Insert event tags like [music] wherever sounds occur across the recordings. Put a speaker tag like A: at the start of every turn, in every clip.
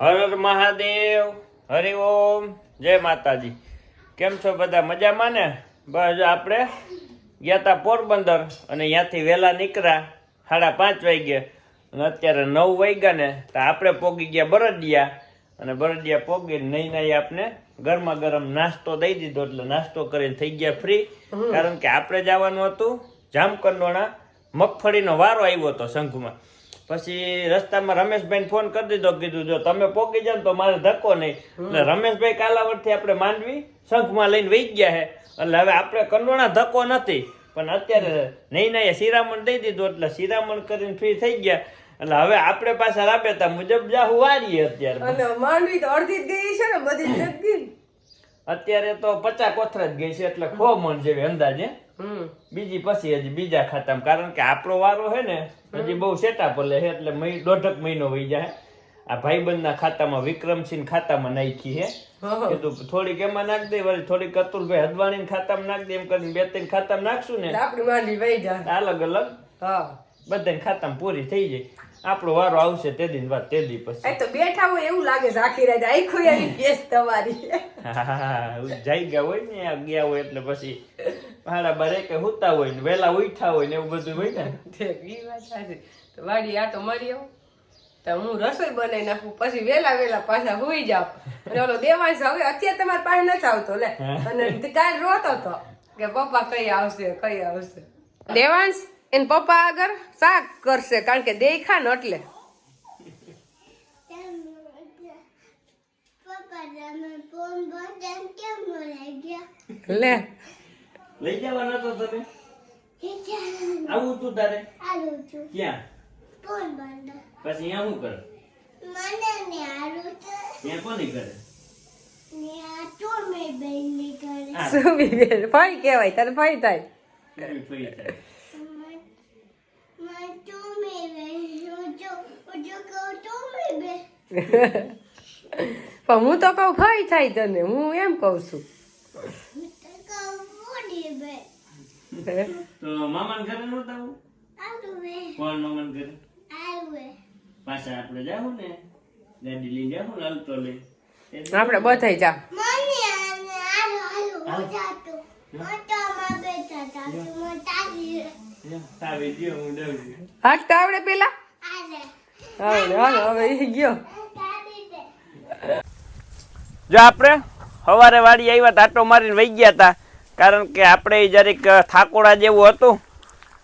A: હર મહાદેવ, હરિ ઓમ, જય માતાજી. કેમ છો બધા? મજામાં ને? બસ આપણે ગયા તા પોરબંદર અને ત્યાંથી વહેલા નીકળ્યા, સાડા પાંચ વાગ્યા. અને અત્યારે નવ વાગ્યા ને, તો આપણે પોગી ગયા બરડિયા. અને બરડિયા પોગીને નહીં નહીં આપને ગરમા ગરમ નાસ્તો દઈ દીધો, એટલે નાસ્તો કરીને થઈ ગયા ફ્રી. કારણ કે આપણે જવાનું હતું જામકંડોણા. મગફળીનો વારો આવ્યો હતો શંખમાં. પછી રસ્તામાં રમેશભાઈ ફોન કરી દીધો કીધું જો તમે પોકી જાવ તો મારે ધક્કો નહીં. એટલે રમેશભાઈ કાલાવડથી આપણે માંડવી શંખમાં લઈને વહી ગયા છે એટલે હવે આપણે કંડોણા ધક્કો નથી. પણ અત્યારે નહીં નહીં શિરામણ દઈ દીધું એટલે શિરામણ કરીને ફ્રી થઈ ગયા. એટલે હવે આપણે પાછા રાબેતા મુજબ જાહુ વારીએ અત્યારે.
B: માંડવી તો અડધી જ ગઈ છે ને બધી જ.
A: અત્યારે તો પચાસ કોથરા જ ગઈ છે એટલે ખો મણ જેવી અંદાજે. બીજી પછી હજી બીજા ખાતામાં કારણ કે આપણો વારો હે ને હજી બહુ સેટા પલે છે એટલે દોઢક મહિનો વહી જાય. આ ભાઈબંધના ખાતામાં વિક્રમસિંહ ખાતામાં નાખી હે
B: હા.
A: કીધું થોડીક એમાં નાખ દે વળી થોડીક અતુલભાઈ હદવાણી ખાતામાં નાખ દે એમ કરીને બે ત્રણ ખાતામાં નાખશું ને.
B: આપણી માંડવી વહી જાય.
A: અલગ અલગ.
B: હા.
A: બધાને ખાતામાં પૂરી થઈ જાય. આપણો વારો આવશે તે દિન વાત તે દી પછી
B: તો બેઠા હોય એવું લાગે છે આખી રાત આખું એની કેસ તમારી.
A: હા, જઈ ગયા હોય ને ગયા હોય એટલે પછી ભાડા બારે કે હુતા હોય ને વેલા ઉઠા હોય ને એવું બધું હોય ને.
B: ઈ વાત સાચી. તો વાડી આટો મારી આવું. તો હું રસોઈ બનાવી નાખું પછી વેલા વેલા પાછા હોઈ જાવ અને ઓલો દેવાંશ હવે અત્યારે તમારી પાસે નથી આવતો લે. અને કાલ રોતો તો કે પપ્પા કઈ આવશે કઈ આવશે. દેવાંશ એન પપ્પા આગળ શાક કરશે કારણ કે દેખા ને એટલે. લે.
A: લઈ જવાના તો
C: તમે?
A: આવું તું તારે? ક્યાં? પછી અહીંયા શું કરે?
B: તને
A: ફરી થાય. [laughs]
B: હું તો કઉ ફરી થાય તને હું એમ કઉ છું.
A: તો મામાન ઘરે નહોતા આવું? કોણ મામાન ઘરે? પાછા આપણે જાવું ને? ગાડી લઈ જાવું લાલ તો લે.
B: આપણે બધાય જા. હાટતા આવડે પેલા. આવડે હાલો હવે ગયો.
A: જો આપણે સવારે વાડી આવ્યા ટાટો મારીને વહી ગયા હતા કારણ કે આપણે જરીક થાકોડા જેવું હતું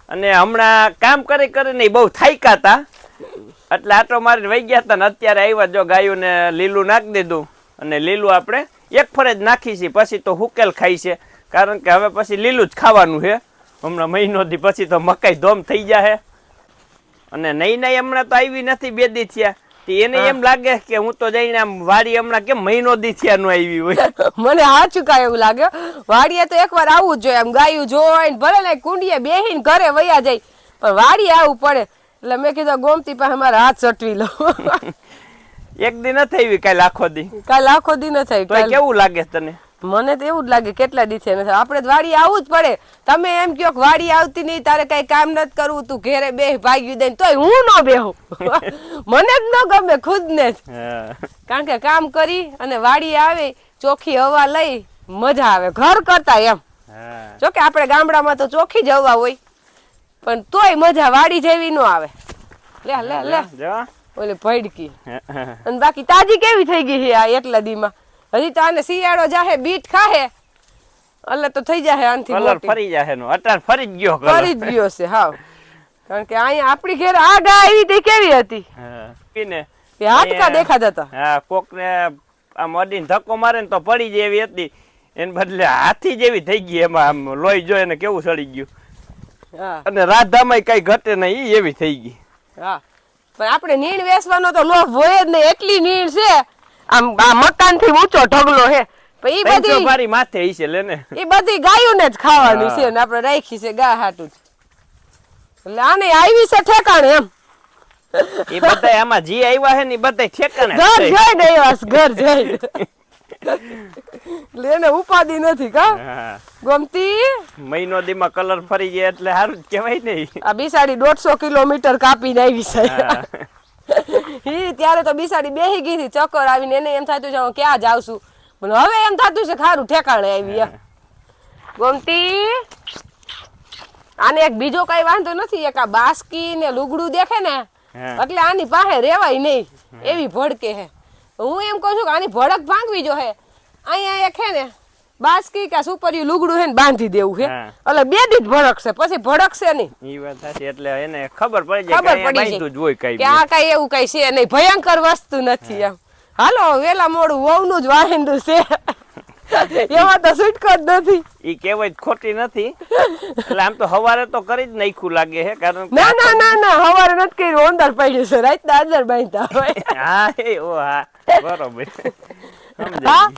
A: અને હમણાં કામ કરી કરીને બહુ થાક્યા હતા. એટલે આટો મારીને વહી ગયા હતા ને અત્યારે આવ્યા જો ગાયોને લીલું નાખી દીધું અને લીલું આપણે એક ફરે જ નાખી છે. પછી તો હુકેલ ખાઈ છે. કારણ કે હવે પછી લીલું જ ખાવાનું છે. હમણાં મહિનોથી પછી તો મકાઈ ધોમ થઈ જાય અને નહીં નહીં હમણાં તો આવી નથી બે દી થયા. એને એમ લાગે કે હું તો જઈને આમ વાડી હમણાં કેમ મહિનો દી થયા નો આવી હોય? [laughs]
B: મને સાચું કાંઈ એવું લાગ્યો વાડીએ તો એકવાર આવવું જ જોઈએ આમ ગાયું જોવાય ને ભલે ને કુંડીએ બેહીને ઘરે વયા જાય પણ વાડી આવવું પડે. એટલે મેં કીધું ગોમતી પાસે મારા હાથ સટવી લો [laughs]
A: એક દી નથી થઈ કાલ આખો દી.
B: કાલ આખો દી ન થાય
A: કેવું લાગે તને?
B: મને તો એવું જ લાગે કેટલા દી થયા. આપણે વાડી આવવું જ પડે. તમે એમ કહો કે વાડી આવતી નહીં તારે કઈ કામ નથી કરવું તું ઘેરે બે ભાગ્યું દઈને તોય હું ન બેહું. [laughs] મને જ ન ગમે ખુદને જ. કારણ કે કામ કરી અને વાડી આવે ચોખ્ખી હવા લઈ મજા આવે ઘર કરતા એમ.
A: જોકે
B: જો કે આપણે ગામડામાં તો ચોખ્ખી જ હવા હોય પણ તોય મજા વાડી જેવી ન આવે. લે લે લે.
A: જો.
B: ઓલે ભડકી. અને બાકી તાજી કેવી થઈ ગઈ છે આ એટલા દીમાં? હજી તો આને શિયાળો જાહે બીટ ખાહે. એટલે તો થઈ જાહે આનથી
A: કલર ફરી જાય નો અટાર ફરી ગયો
B: ફરી
A: કલર
B: ગયો છે હાવ. કારણ કે અહીંયા આપણી ઘેર આ ગા આવી તે કેવી હતી?
A: પીને.
B: હાડકા દેખાતા હતા.
A: હા કોકને આમ અડીને ધક્કો મારે ને તો પડી જાય એવી હતી. એને બદલે હાથી જેવી થઈ ગઈ એમાં આમ લોહી જોઈ ને કેવું સડી ગયું.
B: હા.
A: અને રાધામાં કઈ ઘટે નહીં એવી થઈ ગઈ.
B: હા. પણ આપણે નીણ વેસવાનો તો લોભ હોય જ નહીં. એટલી નીણ છે આમ આ મકાનથી ઊંચો ઢગલો હે. ઈ બધી
A: માથે હશે લે ને.
B: એ બધી ગાયોને જ ખાવાની છે ને આપણે રાખી છે ગા હાટું એટલે આને આવી છે ઠેકાણે એમ.
A: એ બધા આમાં જી આવ્યા હે ને બધાય બધા ઠેકાણે
B: ઘર
A: છે.
B: જઈને આવ્યા ઘર જઈને. લેને ઉપાધિ નથી કા? ગમતી?
A: મહિનો દીમાં કલર ફરી જાય એટલે સારું જ કહેવાય ને
B: આ બિસાડી દોઢસો કિલોમીટર કાપીને આવી છે.
A: હા.
B: ત્યારે તો બિસાડી બેહી ગઈ હતી ચક્કર આવીને એને એમ થતું છે હું ક્યાં જાઉં છું? પણ હવે એમ થતું છે ખારું ઠેકાણે આવી ગોમતી આને એક બીજો કઈ વાંધો નથી એક આ બાસ્કી ને લુગડું દેખે ને એટલે આની પાસે રેવાય નહીં એવી ભડકે હે. હું એમ કહું છું કે આની ભડક ભાંગવી જો હે. અહીંયા એક હે ને બાસ્કી કે સુપરિયું લુગડું હે ને બાંધી દેવું હે. એટલે બે દીઠ ભડકશે પછી ભડકશે નહીં.
A: ઈ વાત સાચી એટલે એને ખબર પડી જાય
B: ખબર પડી
A: જાય જોઈ કઈ
B: કે આ કઈ એવું કઈ છે નહીં. ભયંકર વસ્તુ નથી એમ. હાલો વેલા મોડું વહુનું જ વાહિંદું છે. [laughs] એમાં તો છૂટકો જ નથી.
A: ઈ કહેવત ખોટી નથી. એટલે આમ તો હવારે તો કરી જ નાખ્યું લાગે છે કારણ
B: ના ના ના ના હવારે નથી કર્યું અંદર પડ્યું છે. રાતના અંદર બાંધતા હોય. [laughs]
A: હા એ ઓ હા. બરોબર. [laughs]
B: હા?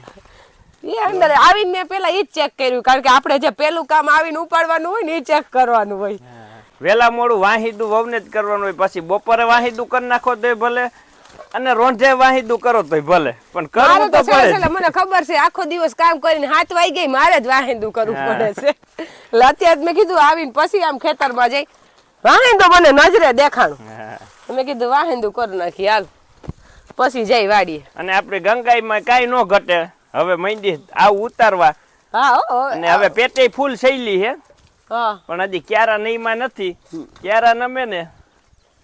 B: એ અંદર આવીને પેલા ઈ ચેક કર્યું કારણ કે આપણે જે પેલું કામ આવીને ઉપાડવાનું હોય ને એ ચેક કરવાનું હોય.
A: વેલા મોડું વાહીદું વવને જ કરવાનું હોય પછી બપોરે વાહીદું કરી નાખો તો ભલે અને રોંઢે વાહીદું કરો તોય ભલે. પણ કરવું
B: તો
A: પડે
B: મને ખબર છે આખો દિવસ કામ કરીને હાથ વાઈ ગઈ મારે જ વાહિંદુ કરવું પડે છે. એટલે અત્યારે મેં કીધું આવીને પછી આમ ખેતરમાં જઈ વાહિંદુ મને નજરે દેખાણું. મેં કીધું વાહિંદુ કરી નાખી હાલ. પછી જઈ વાડીએ.
A: અને આપણે ગંગાઈમાં કાંઈ ન ઘટે. હવે મંડી આવું ઉતારવા. અને હવે પેટે ફૂલ શૈલી હે. પણ હજી ક્યારા નહીમાં નથી. ક્યારા નમે ને.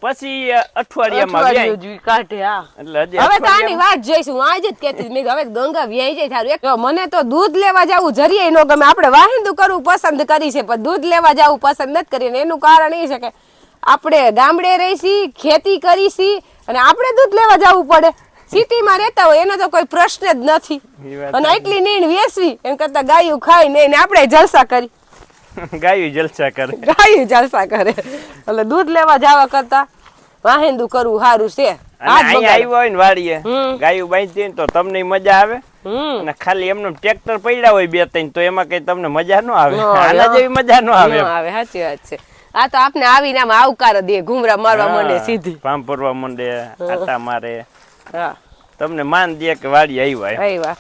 A: પછી અઠવાડિયામાં
B: કાઢે હા.
A: એટલે
B: હવે વાત જઈશું. આજે જ કેતી મેં હવે ગંગા વ્યાઈ જાય થારું. એક મને તો દૂધ લેવા જવું જરીએ નો ગમે. આપણે વાહિંદુ કરવું પસંદ કરી છે પણ દૂધ લેવા જવું પસંદ નથી કરી. ને એનું કારણ એ છે કે આપણે ગામડે રહીશી ખેતી કરીશી અને આપણે દૂધ લેવા જવું પડે. સિટીમાં રહેતા હોય એનો તો કોઈ પ્રશ્ન જ નથી. અને એટલી નીણ વેસવી એમ કરતા ગાયું ખાઈ ને આપણે જલસા કરી. [laughs]
A: ગાયું જલસા કરે.
B: ગાયું જલસા કરે. એટલે દૂધ લેવા જવા કરતા વાહિંદુ કરવું સારું છે.
A: આવ્યો હોય ને વાડીએ ગાયું બાંધી તો તમને મજા આવે. અને ખાલી એમને ટ્રેક્ટર પડ્યા હોય બે ત્રણ તો એમાં કઈ તમને મજા ન આવે. [laughs] આના જેવી મજા ન આવે
B: આવે સાચી વાત છે. આ તો આપને આવીને આમ આવકાર દે ઘુમરા મારવા માંડે સીધી.
A: પામ ભરવા માંડે આટા મારે.
B: હા.
A: તમને માન દે કે વાડી આવ્યા
B: આવ્યા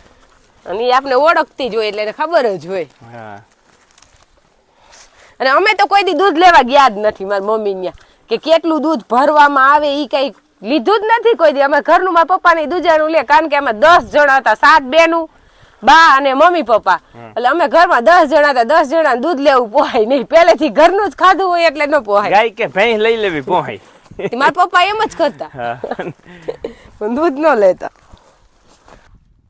B: અને એ આપને ઓળખતી જ હોય એટલે ખબર જ હોય.
A: હા.
B: અને અમે તો કોઈ દી દૂધ લેવા ગયા જ નથી મારી મમ્મી ત્યાં કે કેટલું દૂધ ભરવામાં આવે એ કઈ લીધું જ નથી કોઈ દી. અમે ઘરનું મારા પપ્પાની દૂજાનું લે કારણ કે અમે દસ જણા હતા સાત બેનું બા અને મમ્મી પપ્પા. એટલે અમે ઘરમાં દસ જણા હતા દસ જણા દૂધ લેવું પોહાય નહીં. પહેલેથી ઘરનું જ ખાધું હોય એટલે ન પોહાય.
A: ગાય કે ભેંસ લઈ લેવી પોહાય.
B: મારા પપ્પા એમ જ કરતા. પણ દૂધ ન લેતા.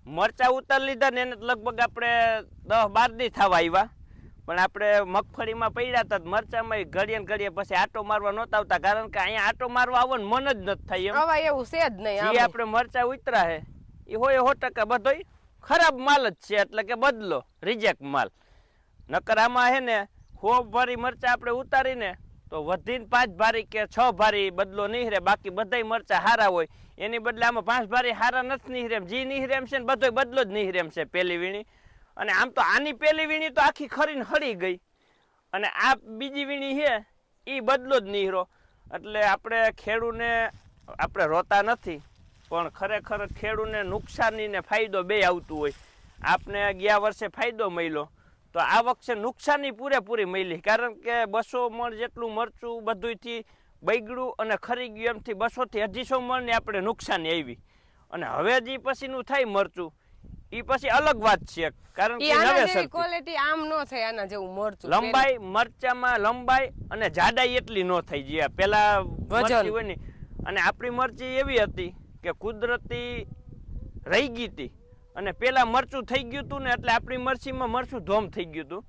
A: મરચા ઉતાર લીધા ને એને લગભગ આપણે દસ બાર દી થવા આવ્યા પણ આપણે મગફળીમાં પડ્યા હતા મરચામાં ઘડીએ ને ઘડીએ પછી આટો મારવા નહોતા આવતા કારણ કે અહીંયા આટો મારવા આવવાનું મન જ નથી થાય એમ.
B: હવે એવું છે જ નહીં.
A: આપણે મરચા ઉતરા હે. એ હોય સો ટકા બધોય ખરાબ માલ જ છે એટલે કે બદલો રિજેક્ટ માલ. નકર આમાં હે ને હો ભરી મરચા આપણે ઉતારીને તો વધીને પાંચ ભારી કે છ ભારી બદલો નહીં રે બાકી બધાય મરચા હારા હોય. એની બદલે આમાં પાંચ ભારી હારા નથી નીહરેમ જે નીહરેમ છે ને બધોય બદલો જ નીહરેમ છે પેલી વીણી. અને આમ તો આની પેલી વીણી તો આખી ખરીને હળી ગઈ. અને આ બીજી વીણી છે એ બદલો જ નીહરો એટલે આપણે ખેડૂને, આપણે રોતા નથી, પણ ખરેખર ખેડૂને નુકસાની ને ફાયદો બે આવતું હોય. આપને ગયા વર્ષે ફાયદો મળ્યો. તો આ વખતે નુકસાની પૂરેપૂરી મળી. કારણ કે બસો મણ જેટલું મરચું બધુંથી બગડ્યું અને ખરી ગયું. એમથી બસોથી અઢીસો મણની આપણે નુકસાની આવી. અને હવે જે પછીનું થાય મરચું. એ પછી અલગ વાત છે. કારણ કે
B: આના ક્વોલિટી આમ ન થાય આના જેવું મરચું.
A: લંબાઈ મરચામાં લંબાઈ અને જાડાઈ એટલી ન થઈ જે પેલા મરચી હોય ને. અને આપણી મરચી એવી હતી કે કુદરતી રહી ગઈ હતી. અને પહેલાં મરચું થઈ ગયું હતું ને એટલે આપણી મરચીમાં મરચું ધોમ થઈ ગયું હતું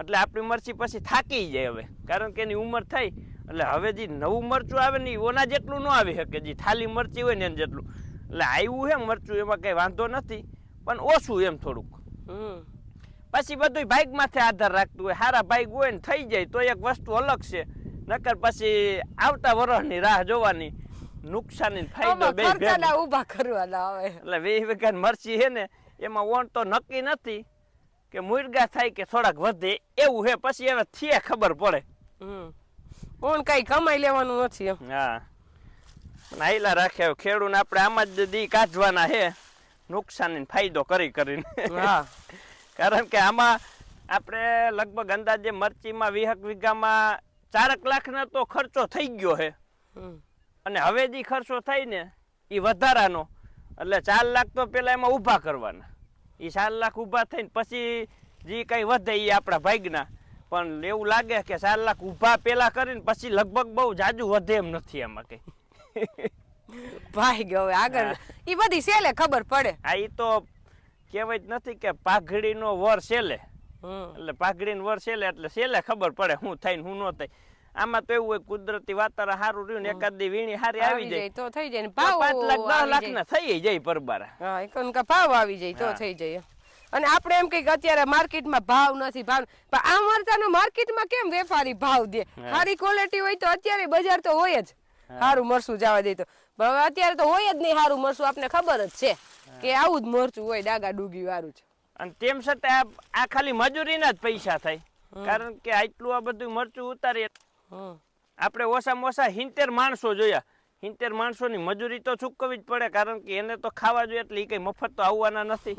A: એટલે આપણી મરચી પછી થાકી જાય હવે. કારણ કે એની ઉંમર થઈ. એટલે હવે જે નવું મરચું આવે ને એ ઓના જેટલું ન આવી શકે. જે થાલી મરચી હોય ને એને જેટલું. એટલે આવ્યું હે મરચું એમાં કંઈ વાંધો નથી. પણ ઓછું એમ થોડુંક. પછી બધું બાઇક માથે આધાર રાખતું હોય. સારા બાઇક હોય ને થઈ જાય. તો એક વસ્તુ અલગ છે. નકર પછી આવતા વરસની રાહ જોવાની. નુકસાની ફાયદો બે
B: ખર્ચાના ઊભા કરવાના આવે
A: એટલે વીસ વીઘાની મરચી છે ને એમાં ઓણ તો નક્કી નથી કે મુર્ગા થાય કે થોડાક વધે એવું હે પછી હવે થયે ખબર પડે.
B: કોણ કઈ કમાઈ લેવાનું નથી
A: હા. નાઈલા રાખે ખેડૂને આપણે આમાં જ દી કાઢવાના હે નુકસાની ફાયદો કરી કરીને.
B: હા.
A: કારણ કે આમાં આપણે લગભગ અંદાજે મરચીમાં વીહક વીઘામાં ચારક લાખનો તો ખર્ચો થઈ ગયો
B: હે.
A: અને હવે જે ખર્ચો થાય ને એ વધારાનો. એટલે ચાર લાખ તો પેલા એમાં ઊભા કરવાના. એ ચાર લાખ ઊભા થઈને પછી જે કંઈ વધે એ આપણા ભાગના. પણ એવું લાગે કે ચાર લાખ ઊભા પેલા કરીને પછી લગભગ બહુ જાજુ વધે એમ નથી આમાં કઈ.
B: ભાઈ ગયો હવે આગળ. એ બધી સેલે ખબર પડે.
A: આ એ તો કહેવાય જ નથી કે પાઘડીનો વર સેલે. એટલે પાઘડીનો વર સેલે એટલે સેલે ખબર પડે શું થાય ને શું ન થાય. આમાં તો એવું હોય કુદરતી વાતાવરણ સારું રહ્યું ને એકાદ દી વીણી હારી આવી જાય.
B: તો થઈ જાય ને ભાવ
A: પાંચ લાખ દસ લાખ ના થઈ જાય પરબારા.
B: હા ભાવ આવી જાય તો થઈ જાય અને આપણે એમ કઈ અત્યારે માર્કેટમાં ભાવ નથી ભાવ પણ આ મરચાનો માર્કેટમાં કેમ વેપારી ભાવ દે? સારી ક્વોલિટી હોય તો અત્યારે બજાર તો હોય જ. સારું મરસું જવા દે તો. હવે અત્યારે તો હોય જ નહીં સારું મરસું આપને ખબર જ છે કે આવું જ મરચું હોય ડાગા ડૂગી વાળું છે
A: અને તેમ છતાં આ- ખાલી મજૂરીના જ પૈસા થાય. કારણ કે આટલું આ બધું મરચું ઉતારીએ. આપણે ઓછામાં ઓછા હિંતેર માણસો જોયા. હિંતેર માણસોની મજૂરી તો ચૂકવવી જ પડે કારણ કે એને તો ખાવા જોઈએ એટલે એ કંઈ મફત તો આવવાના નથી.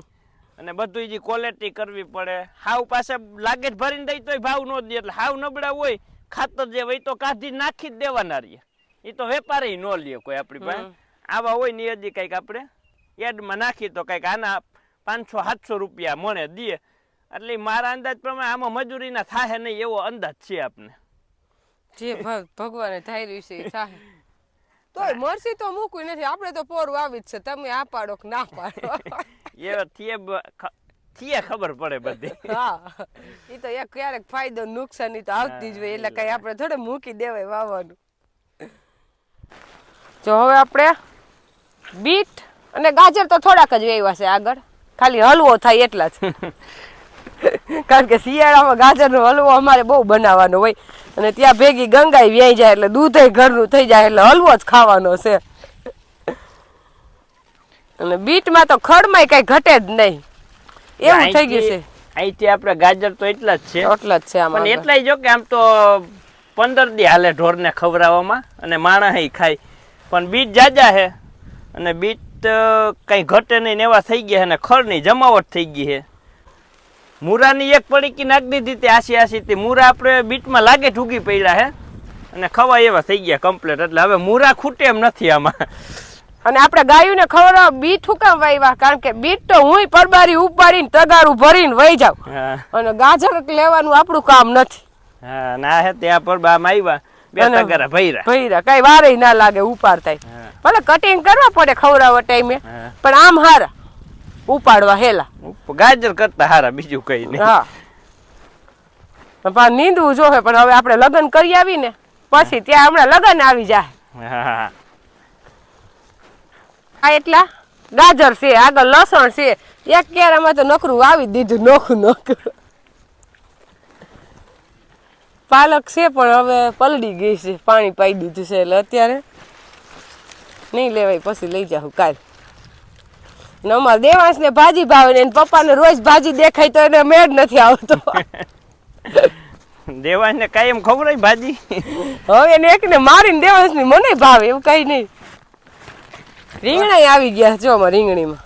A: અને બધું જે ક્વોલિટી કરવી પડે. હાવ પાસે લાગે જ ભરીને દઈ તોય ભાવ ન દે એટલે હાવ નબળા હોય ખાતર જે હોય તો કાઢી નાખી જ દેવાના રહીએ એ તો વેપારી ન લે કોઈ આપણી પાસે. આવા હોય ને એ હજી કંઈક આપણે એડમાં નાખી તો કંઈક આના પાંચસો સાતસો રૂપિયા મળે દે. એટલે મારા અંદાજ પ્રમાણે આમાં મજૂરીના થાય નહીં એવો અંદાજ છે આપને.
B: જે ભગવાને ધાર્યું છે એ થાય. [laughs] તોય મરસી તો મૂકવી નથી. આપણે તો પોરું આવી જ છે. તમે આ પાડો કે ના પાડો. [laughs]
A: એ થીએ થીએ ખબર પડે બધી. [laughs]
B: હા. એ તો એક ક્યારેક ફાયદો નુકસાન તો આવતી જ હોય. એટલે કઈ આપણે થોડે મૂકી દેવાય વાવવાનું. જો હવે આપણે બીટ અને ગાજર તો થોડાક જ વેવા છે આગળ. ખાલી હલવો થાય એટલા જ. કારણ કે શિયાળામાં ગાજરનો હલવો અમારે બહુ બનાવવાનો હોય. અને ત્યાં ભેગી ગંગાઈ વ્યાઈ જાય એટલે દૂધે ઘરનું થઈ જાય એટલે હલવો જ ખાવાનો છે. અને બીટમાં તો ખડમાં કઈ ઘટે જ નહીં. એવું થઈ ગયું છે.
A: અહીંથી આપણે ગાજર તો એટલા જ છે.
B: એટલા જ છે આમાં
A: પણ
B: આગળ.
A: જો કે આમ તો પંદર દી હાલે ઢોરને ખવડાવવામાં અને માણસ ખાય. પણ બીટ જાજા છે. અને બીટ કઈ ઘટે નહીં ને એવા થઈ ગયા અને ખળની જમાવટ થઈ ગઈ છે. મૂરાની એક પડીકી નાખી દીધી તે આસી આસી તે મૂરા આપણે બીટમાં લાગે ઠૂકી પડ્યા હે. અને ખવાય એવા થઈ ગયા કમ્પ્લેટ એટલે હવે મૂરા ખૂટે એમ નથી આમાં.
B: અને આપણે ગાયું ને ખવડાવ બીટ હુકામ વાવ્યા કારણ કે બીટ તો હું પરબારી ઉપાડીને તગારું ભરીને વહી જાવ અને ગાજર લેવાનું આપણું કામ નથી.
A: હા ના હે ત્યાં પર બામ આવ્યા. બે તગારા ભૈરા
B: ભૈરા કઈ વારે ના લાગે ઉપાડતા ભલે કટિંગ કરવા પડે ખવડાવવા ટાઈમે પણ આમ હારા. ઉપાડવા હેલા.
A: ગાજર કરતા હારા બીજું કઈ નહીં.
B: હા. પણ નીંદવું જોવે પણ હવે આપણે લગ્ન કરી આવી ને પછી ત્યાં હમણાં લગ્ન આવી જાય. આ એટલા? ગાજર છે આગળ લસણ છે. એક કેરામાં તો નકરું વાવી દીધું નોખું નોખું. પાલક છે પણ હવે પલડી ગઈ છે પાણી પાઈ દીધું છે એટલે અત્યારે નહીં લેવાય પછી લઈ જાઉં કાલ. ને અમારા દેવાંશ ને ભાજી ભાવે ને પપ્પાને રોજ ભાજી દેખાય તો એને મેળ નથી આવતો. [laughs]
A: દેવાને કાયમ ખવડાય ભાજી?
B: હવે એને એકને મારીને દેવાંશની મને ભાવે એવું કઈ નહીં. રીંગણા આવી ગયા જો અમારા રીંગણીમાં.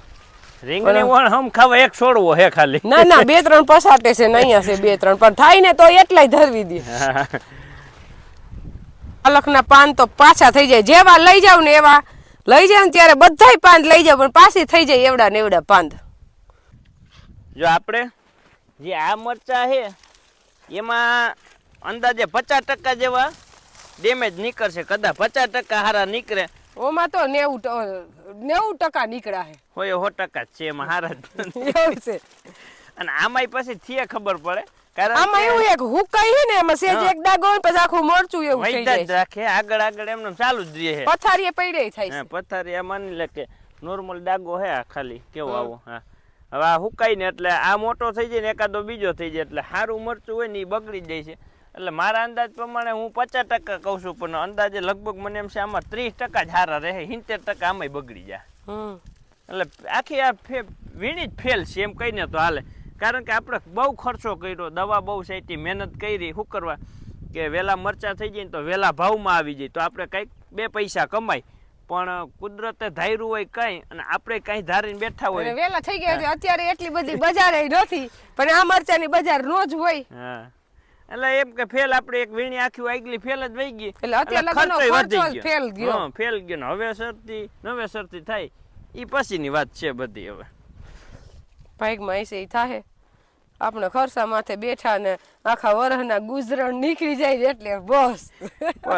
A: રીંગણી વણ હમ ખાવા એક છોડવો હે ખાલી.
B: ના ના બે ત્રણ પસાટે છે ને અહીંયા છે બે ત્રણ પણ થાય ને તો એટલાય ધરવી દે. પાલકના પાન તો પાછા થઈ જાય. જેવા લઈ જાવ ને એવા લઈ જાય ને ત્યારે બધાય પાંદ લઈ જાય પણ પાછી થઈ જાય એવડા ને એવડા પાન
A: જો આપણે જે આ મરચા છે એમાં અંદાજે પચાસ ટકા જેવા ડેમેજ નીકળશે કદાચ પચાસ ટકા હારા નીકળે.
B: ઓમાં તો નેવું નેવું ટકા નીકળ્યા છે
A: હોય સો ટકા છે એમાં હારા
B: એવું છે.
A: અને આમાંય પછી થીએ ખબર પડે. કારણ
B: આમાં એવું એક હુકાઈ છે ને એમાં સેજ એક દાગો ને પછી આખું મરચું એવું થઈ જાય.
A: રાખે આગળ આગળ એમને ચાલુ જ રહે.
B: પથારીએ પૈડે થાય છે.
A: પથારી માની લે કે નોર્મલ ડાગો હે ખાલી કેવો આવો હા. હવે આ હુકાય ને એટલે આ મોટો થઈ જાય ને એકાદો બીજો થઈ જાય એટલે સારું મરચું હોય ને એ બગડી જાય છે. એટલે મારા અંદાજ પ્રમાણે હું પચાસ ટકા કહું છું પણ અંદાજે લગભગ મને એમ છે આમાં ત્રીસ ટકા જ સારા રહે સિત્તેર ટકા આમાંય બગડી જાય. એટલે આખી આ વીણી જ ફેલ છે એમ કહીને તો હાલે. કારણ કે આપણે બહુ ખર્ચો કર્યો દવા બહુ સાઈટી મહેનત કરી શું કરવા? કે વહેલા મરચા થઈ જાય ને તો વહેલા ભાવમાં આવી જાય. તો આપણે કંઈક બે પૈસા કમાય. પણ કુદરતે ધાર્યું હોય કઈ અને આપણે કઈ ધારીને બેઠા હોય.
B: વેલા થઈ ગયા અત્યારે એટલી બધી બજાર નથી. પણ આ મરચાની બજાર રોજ હોય.
A: હા. એટલે એમ કે ફેલ આપણે એક વીણી આખી આગલી ફેલ જ વહી ગઈ.
B: એટલે અત્યારે ખર્ચો
A: વધી
B: ફેલ ગયો.
A: હા, ફેલ ગયો ને હવે સરતી નવે સરતી થાય. ઈ પછીની વાત છે બધી હવે.
B: ભાઈકમાં એ થાહે. આપણે ખર્ચા માથે બેઠા ને આખા વરહના ગુજરણ નીકળી જાય એટલે બસ.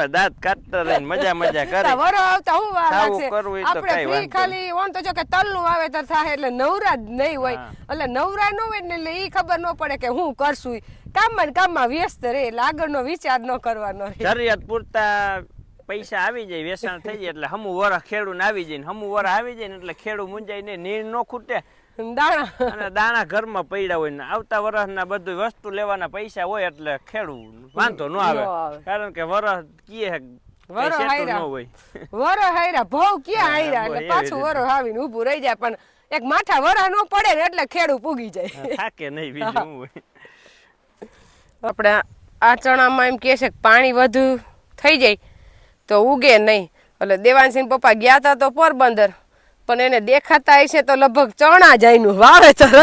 A: દાંત કાઢતા રહીને મજા મજા [laughs] કરે.
B: વરો આવતા હું વાર લાગશે? આપણે ફ્રી ખાલી ઓન તો જો કે તલનું વાવેતર થાય એટલે નવરા જ નહીં હોય. એટલે નવરા ન હોય એટલે ઈ ખબર ન પડે કે હું કરશું. કામમાં ને કામમાં વ્યસ્ત રહે એટલે આગળનો વિચાર ન કરવાનો
A: જરૂરિયાત પૂરતા પૈસા આવી જાય વેચાણ થઈ જાય એટલે હમુ વર ખેડૂ ને આવી જાય ને હમુ વર આવી જાય ને એટલે ખેડૂ મુંજાય ને નીર ન ખૂટે.
B: દાણા.
A: અને દાણા ઘરમાં પડ્યા હોય ને આવતા વરસના બધું વસ્તુ લેવાના પૈસા હોય એટલે ખેડૂ વાંધો ન આવે. કારણ કે વરસ કીએ વરો
B: હાયરા. વરો હાયરા. ભાવ ક્યાં હાયરા? એટલે પાછું. વરો આવીને ઊભું રહી જાય પણ એક માથા વરા ન પડે ને એટલે ખેડૂ પૂગી જાય.
A: થાકે નહીં બીજું હોય.
B: આપણે આ ચણામાં એમ કહે છે કે પાણી વધુ થઈ જાય તો ઉગે નહીં. એટલે દેવાનસિંહ પપ્પા ગયા હતા તો પોરબંદર. પણ એને દેખાતા હશે તો લગભગ ચણા જાયનું વાવેતર જ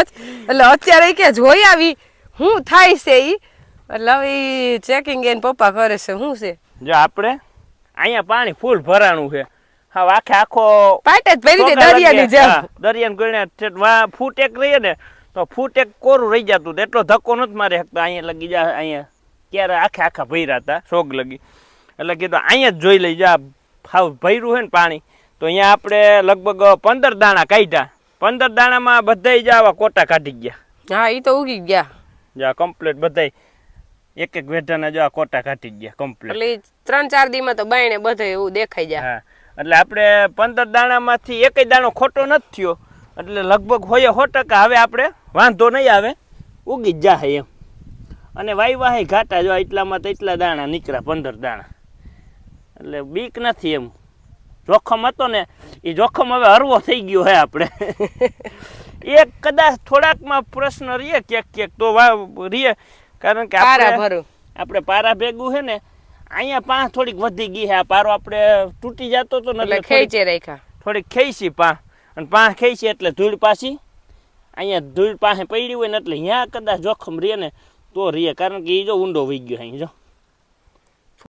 B: એટલે અત્યારે કે જોઈ આવી હું થાય છે ઈ? એટલે હવે ચેકિંગ એને પપ્પા કરે છે શું છે?
A: જો આપણે અહીંયા પાણી ફૂલ ભરાણું છે. હા આખે આખો
B: પાટે જ ભરી દે દરિયાની. જેમ.
A: દરિયાને ગણ્યા ફૂટ એક રહીએ ને તો ફૂટ એક કોરું રહી જતું. એટલો ધક્કો નથી મારે શકતો અહીંયા લગી જા અહીંયા ક્યારે આખે આખા ભર્યા હતા સોગ લગી. એટલે કીધું અહીંયા જ જોઈ લઈ જા. હાવ ભર્યું હોય ને પાણી. તો અહીંયા આપણે લગભગ પંદર દાણા કાઢ્યા. પંદર દાણામાં બધાય જ આવા કોટા કાઢી ગયા.
B: હા એ તો ઉગી ગયા.
A: જા કમ્પ્લીટ બધાય એક એક વેઢાના જો આ કોટા કાઢી ગયા કમ્પ્લીટ
B: એટલે ત્રણ ચાર દીમાં તો બાયણે બધે એવું દેખાઈ જાય.
A: હા એટલે આપણે પંદર દાણામાંથી એક દાણો ખોટો નથી થયો. એટલે લગભગ હોય સો ટકા હવે આપણે વાંધો નહીં આવે. ઉગી જ જાય એમ. અને વાય હે ઘાટા જો એટલામાં તો એટલા દાણા નીકળ્યા પંદર દાણા. એટલે બીક નથી એમ. જોખમ હતો ને એ જોખમ હવે હરવો થઈ ગયો હે આપણે. [laughs] એક કદાચ થોડાકમાં પ્રશ્ન રહીએ ક્યાંક ક્યાંક તો વા રહીએ. કારણ કે આપણે આપણે પારા ભેગું છે ને અહીંયા પા થોડીક વધી ગઈ હે. આ પારો આપણે તૂટી જતો તો ને
B: ખેંચે રાખ્યા.
A: થોડીક ખેંચી પા અને પા ખેંચી એટલે ધૂળ પાછી. અહીંયા ધૂળ પાસે પડી હોય ને એટલે અહીંયા કદાચ જોખમ રહે ને તો રહે કારણ કે એ જો ઊંડો વહી ગયો અહીં જો.